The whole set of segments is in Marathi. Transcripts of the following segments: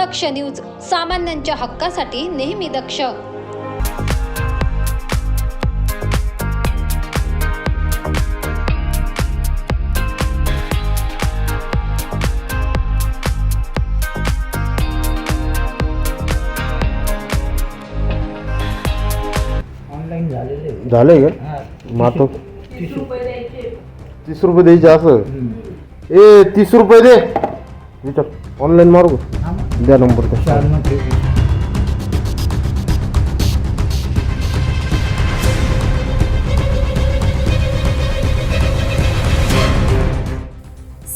दक्ष न्यूज सामान्यांच्या हक्कासाठी नेहमी दक्ष. झालंय का? आता तीस रुपये तीस रुपये द्यायचे असं? ए तीस रुपये दे. विचार ऑनलाईन मारू. द्या नंबर तेवीस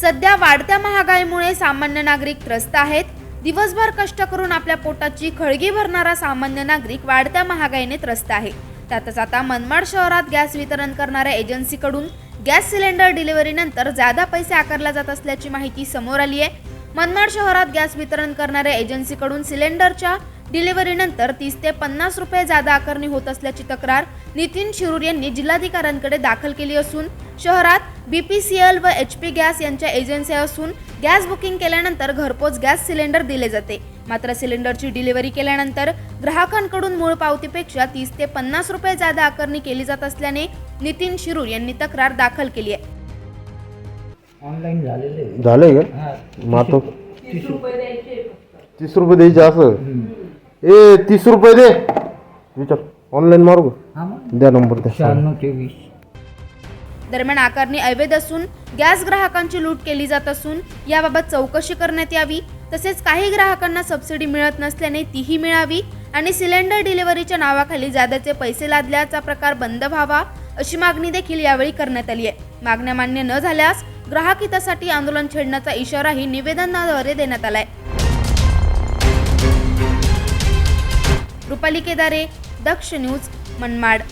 सध्या वाढत्या महागाईमुळे सामान्य नागरिक त्रस्त आहेत. दिवसभर कष्ट करून आपल्या पोटाची खळगी भरणारा सामान्य नागरिक वाढत्या महागाईने त्रस्त आहे. त्यातच आता मनमाड शहरात गॅस वितरण करणाऱ्या एजन्सीकडून गॅस सिलेंडर डिलिव्हरीनंतर जादा पैसे आकारला जात असल्याची माहिती समोर आली आहे मनमाड शहरात गॅस वितरण करणाऱ्या एजन्सीकडून सिलेंडरच्या डिलिव्हरीनंतर तीस ते पन्नास रुपये जादा आकारणी होत असल्याची तक्रार नितीन शिरूर यांनी जिल्हाधिकाऱ्यांकडे दाखल केली असून शहरात बी पी सी एल व एच पी गॅस यांच्या एजन्सी असून गॅस बुकिंग केल्यानंतर घरपोच गॅस सिलेंडर दिले जाते. मात्र सिलेंडरची डिलिव्हरी केल्यानंतर ग्राहकांकडून मूळ पावतीपेक्षा तीस ते पन्नास रुपये जादा आकारणी केली जात असल्याने नितीन शिरूर यांनी तक्रार दाखल केली आहे. ऑनलाईन झालेलं आहे. झालंय का? हा आता तीस रुपये तीस रुपये. द्यायचे असं? ए तीस रुपये दे. विचार. ऑनलाईन मारू का? हा मग. द्या नंबर त्या शहाण्णव तेवीस. दरम्यान आकारणी अवैध असून गॅस ग्राहकांची लूट केली जात असून याबाबत चौकशी करण्यात यावी. तसेच काही ग्राहकांना सबसिडी मिळत नसल्याने तीही मिळावी आणि सिलेंडर डिलिव्हरीच्या नावाखाली जादाचे पैसे लादल्याचा प्रकार बंद व्हावा अशी मागणी देखील यावेळी करण्यात आली आहे. मागण्या मान्य न झाल्यास ग्राहक हितासाठी आंदोलन छेडण्याचा इशाराही निवेदनाद्वारे देण्यात आलाय. रुपाली केदारे दक्ष न्यूज मनमाड.